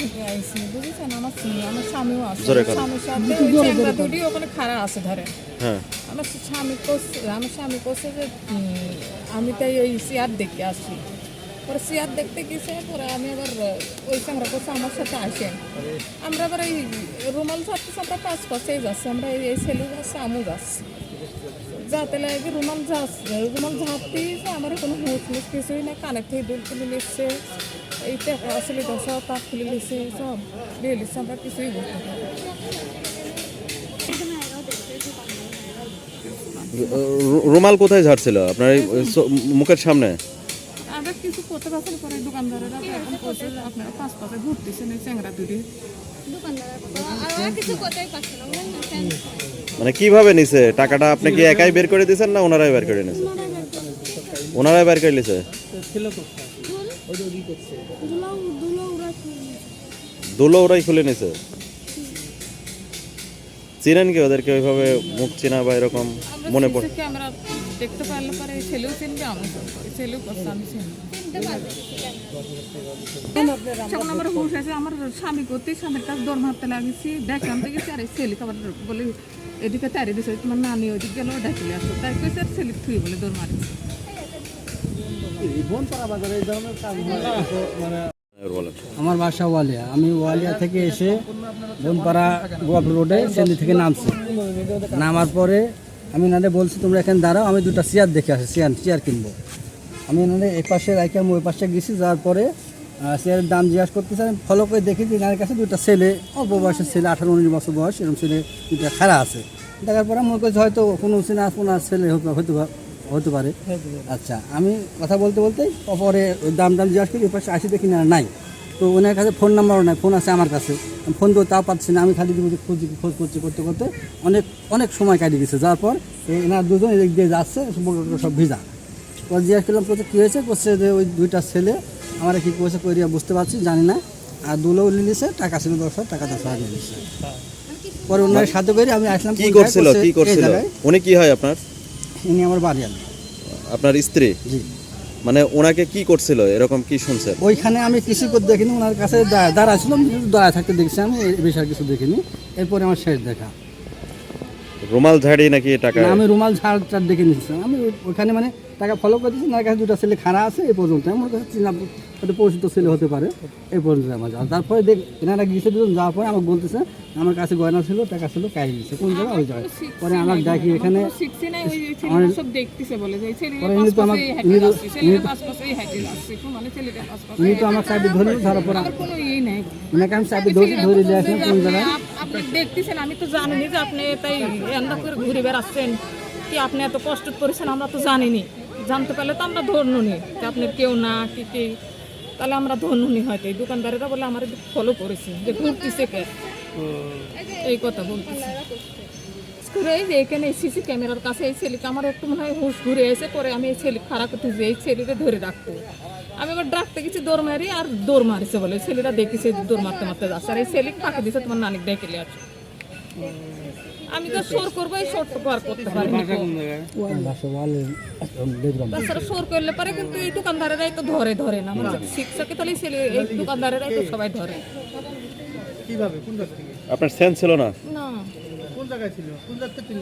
থেকে আইছি বুঝেছেন? আমার স্বামীও আছে। স্বামীর সাথে দুটি ওখানে খাড়া আছে ধরে হ্যাঁ। আমার স্বামী করছে আমার স্বামী করছে যে আমি তাই ওই চেয়ার দেখতে আসি পরে চেয়ার দেখতে গেছে পরে আমি আবার ওই চ্যাংড়া করছে আমার সাথে আসেন। আমরা আবার এই রুমাল ছাড়তেছি আমরা পাঁচ পাশেই যাচ্ছি। আমরা এই ছেলে যাচ্ছে আমিও যাচ্ছি। যাতে লাগে রুমাল যাচ্ছে রুমাল ঝাড়তেই আমার কোনো হুঁশ মুস কিছুই না কানে থেকে দুল খুলে নিচ্ছে। এই টাকা তাক খুলে নিচ্ছে সব নিচ্ছে আমরা কিছুই রুমাল কোথায় ঝাড়ছিল? আপনার মুখের সামনে? আমরা কিছু করতে পারছি পরে দোকানদারেরা এখন বলছে আপনারা পাঁচ পাশে ঘুরতেছেন এই চ্যাংরা দুটি আর কিছু করতেই পারছে না বুঝলেন মানে কীভাবে নিছে? টাকাটা আপনি কি একাই বের করে দিয়েছেন না ওনারাই বের করে নিছে ওনারাই বের করে নিছে? দুলো ওরাই খুলে নিছে? চিনেন কি ওদেরকে ওইভাবে মুখ চেনা বা এরকম মনে পড়ে? ক্যামেরা দেখতে পারলে পরে ছেলেও চিনবে আমি ছেলেও করছে আমি চিনবো। চিনতে পারবে যখন আমার হুশ আছে আমার স্বামী করতেই স্বামীর কাছে দৌড় মারতে দেখলাম দেখেছি আর ছেলে খাবার বলে এদিকে তাড়িয়ে দিছে তোমার নানি ওইদিকে গেলেও ডাকিলে আসো তাই কইছে আর ছেলে থুই বলে দৌড় মারিছে বলেন আমার বাসা ওয়ালিয়া। আমি ওয়ালিয়া থেকে এসে বনপাড়া গোয়াপ রোডে সেন্দি থেকে নামছি। নামার পরে আমি এনাদের বলছি, তোমরা এখানে দাঁড়াও, আমি দুটো চেয়ার দেখে আসি, চেয়ার চেয়ার কিনবো। আমি এনাদের এই পাশে রাখি আমি ওই পাশে গেছি, যাওয়ার পরে চেয়ারের দাম জিজ্ঞাসা করতেছে, আমি ফলো করে দেখি যে এনাদের কাছে দুটো ছেলে, অল্প বয়সের ছেলে, আঠারো, উনিশ বছর বয়স, এরকম ছেলে দুটো খাড়া আছে। দেখার পরে মনে করছি হয়তো কোনো চেনা কোনো ছেলে হতে- হতে পারে। আচ্ছা আমি কথা বলতে বলতে পরে ওই দাম দাম জিজ্ঞাসা করি পাশে আসি দেখি না নাই। তো ওনার কাছে ফোন নাম্বারও নাই ফোন আছে আমার কাছে। ফোন তো তাও পাচ্ছি না আমি খালি দিকে খোঁজ খোঁজ করছি করতে করতে অনেক অনেক সময় কাটিয়ে গেছে যাওয়ার পর এই এনার দুজন এদিক দিয়ে যাচ্ছে সব ভিজা। ও জিজ্ঞাসা করলাম করছে কী হয়েছে? করছে যে ওই দুইটা ছেলে আমার কী করেছে করিয়া বুঝতে পারছি জানি না। আর দুলো নিয়েছে টাকা ছিল দশ টাকা দশ হাজার। নিয়েছে পরে ওনার সাথে করে আমি আসলাম কি করছিল? কি করছিল? উনি কি হয় আপনার? ইনি আমার বাড়ি আলো আপনার স্ত্রী? জি। মানে ওনাকে কি করছিল? এরকম কি শুনছেন? ওইখানে আমি কিছু করে দেখিনি ওনার কাছে দা- দাঁড়াচ্ছিলাম কিন্তু দাঁড়ায় থাকতে দেখছি আমি এই বিষয়ে কিছু দেখিনি। এরপরে আমার শেষ দেখা। রুমাল ঝাড়ি নাকি টাকা? আমি রুমাল ঝাড় দেখে নিচ্ছি আমি ওখানে মানে টাকা ফলো করতেছি না কাছে দুটো ছেলে খাড়া আছে এই পর্যন্ত। আমার কাছে চিনা হয়তো পরিচিত ছেলে হতে পারে এই পর্যন্ত আমার যাওয়া তারপরে দেখ এনারা গিয়েছে দুজন যাওয়ার পরে আমাকে বলতেছে আমার কাছে গয়না ছিল টাকা ছিল কাই নিচ্ছে কোন জায়গায়? ওই জায়গায়। পরে আমার ডাকি এখানে। শিখছে না ওই ওই ছেলেরা সব দেখতেছে বলে যে এই ছেলেরা পরে পাঁচ এমনি তো আমার- মানে উনি তো আমার চাবি ধরে ধরার পর ওনাকে আমি চাবি ধরে ধরে দিয়ে আসলাম কোন জায়গায়? আপনি দেখতেছেন আমি তো জানিনি যে আপনি তাই করে ঘুরে বেড়াচ্ছেন কি আপনি এত কষ্ট করেছেন আমরা তো জানিনি। জানতে পারলে তো আমরা ধন্য নি যে আপনি কেউ না, কি কি তাহলে আমরা ধন্য নি হয়তো। এই দোকানদারেরা বলে আমার ফলো করেছে, যে ঘুরতেছে কে? এই কথা বলতেছে। এই যে এখানে সিসি ক্যামেরার কাছে এই ছেলেকে আমার একটু মনে হয় হুশ ঘুরে এসে পরে আমি এই ছেলে খারাপ করতে যে এই ছেলেকে ধরে রাখব। আমি এবার ডাকতে গেছি, দৌড় মারি আর দৌড় মারিছে বলে। ছেলেটা দেখেছে দৌড় মারতে মারতে যাচ্ছে। আর এই ছেলেকে ফাঁকে দিছে, তোমার নানিক ডেকে নিয়ে আসো। আমি তো সোর করব এই সোরটুকু আর করতে পারি তাছাড়া সোর করলে পারে কিন্তু এই দোকানদারেরাই তো ধরে ধরে না। মানে শিক্ষকে তাহলে ছেলে এই দোকানদারেরাই তো সবাই ধরে। আপনার সেন্স ছিল না? না। কোন জায়গায় ছিল? কোন জায়গাতে